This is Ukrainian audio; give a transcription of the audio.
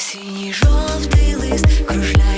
Осінній жовтий лист кружляє